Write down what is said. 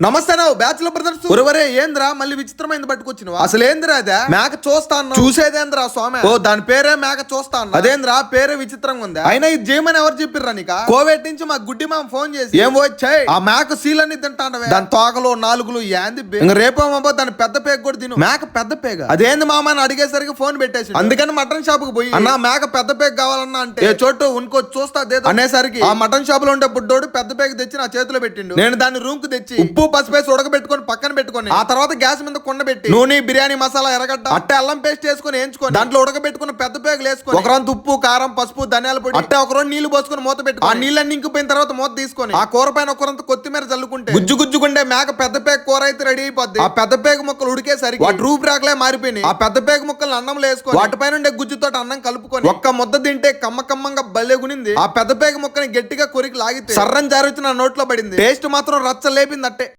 నమస్తే bachelor brothers. ఒరవరే ఏంద్రా? మళ్ళీ విచిత్రమైంది పట్టుకొచ్చినవా? అసలు ఏందిరా అదే? మేక చూస్తాను చూసేదేంద్రా స్వామి? ఓ దాని పేరే మేక చూస్తాను అదేంద్రా? పేరే విచిత్రంగా ఉంది? అయినా ఇది చేయమని ఎవరు చెప్పిర్రా నీక? కోవేట్ నుంచి మా గుడ్డి మామ ఫోన్ చేసి ఏం వచ్చాయి ఆ మేక సీలన్నీ తింటానవే దాని తోకలు నాలుగులు ఏంది బే- ఇంక రేపేమో దాని పెద్ద పేగ కూడా తిను. మేక పెద్ద పేగ అదేంది మామ అని అడిగేసరికి ఫోన్ పెట్టేసి అందుకని మటన్ షాప్కు పోయి అన్న మేక పెద్ద పేగ కావాలన్నా అంటే ఏ చోటు ఉనుకో చూస్తా అనేసరికి ఆ మటన్ షాప్లో ఉండే బుడ్డోడు పెద్ద పేగ తెచ్చి నా చేతిలో పెట్టిండు. నేను దాన్ని రూమ్కు తెచ్చి ఉప్పు పసుపేసి ఉడకబెట్టుకొని పక్కన పెట్టుకొని ఆ తర్వాత గ్యాస్ మీద కొండ పెట్టి నూనె బిర్యానీ మసాలా ఎరగడ్డ అట్టే అల్లం పేస్ట్ వేసుకొని వేయించుకొని దాంట్లో ఉడకబెట్టుకున్న పెద్ద పేగలు వేసుకొని ఒకరంత ఉప్పు కారం పసుపు ధనియాల పొడి అట్టే ఒక రెండు నీళ్ళు పోసుకొని మూత పెట్టుకొని ఆ నీళ్ళని ఇంకిపోయిన తర్వాత మూత తీసుకొని ఆ కూర పైన ఒకరంత కొత్తిమీర చల్లుకుంటే గుజ్జు గుజ్జుకుండే మేక పెద్ద పేగ కూర అయితే రెడీ అయిపోద్ది. ఆ పెద్ద పేగ ముక్కలు ఉడికేసరికి వాటి రూపు రాకలే మారిపోయినాయి. ఆ పెద్ద పేగ ముక్కలు అన్నంలో వేసుకొని వాటిపైన ఉండే గుజ్జుతో అన్నం కలుపుకొని ఒక్క ముద్ద తింటే కమ్మ కమ్మంగా బల్లే గునింది. ఆ పెద్ద పేగ ముక్కని గట్టిగా కొరికి లాగితే సర్రం జారి వచ్చి నా నోట్లో పడింది. టేస్ట్ మాత్రం రచ్చ లేపింది అట్టే